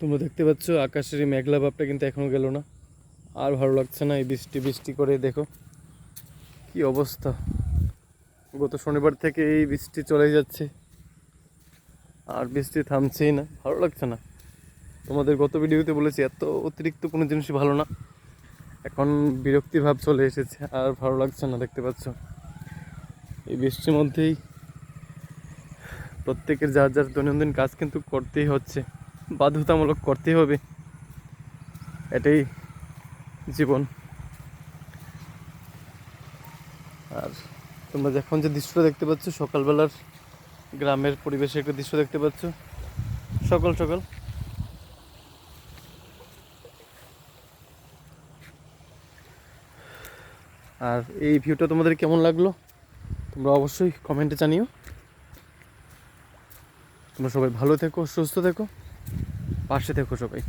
তোমরা দেখতে পাচ্ছ, আকাশের এই মেঘলা ভাবটা কিন্তু এখনও গেল না। আর ভালো লাগছে না এই বৃষ্টি বৃষ্টি করে, দেখো কি অবস্থা। গত শনিবার থেকে এই বৃষ্টি চলে যাচ্ছে, আর বৃষ্টি থামছেই না, ভালো লাগছে না। তোমাদের গত ভিডিওতে বলেছি, এত অতিরিক্ত কোনো জিনিসই ভালো না। এখন বিরক্তি ভাব চলে এসেছে, আর ভালো লাগছে না, দেখতে পাচ্ছ। এই বৃষ্টির মধ্যেই প্রত্যেকের যার যার দৈনন্দিন কাজ কিন্তু করতেই হচ্ছে। বাধ্যতামূলক করতেই হবে। এটাই জীবন। আর তোমরা এখন যে দৃশ্যটা দেখতে পাচ্ছ, সকালবেলার গ্রামের পরিবেশে একটা দৃশ্য দেখতে পাচ্ছ। সকাল সকাল। আর এই ভিউটা তোমাদের কেমন লাগল? তোমরা অবশ্যই কমেন্টে জানিও। তোমরা সবাই ভালো থেকো, সুস্থ থেকো। পাশে থেকো সবাই।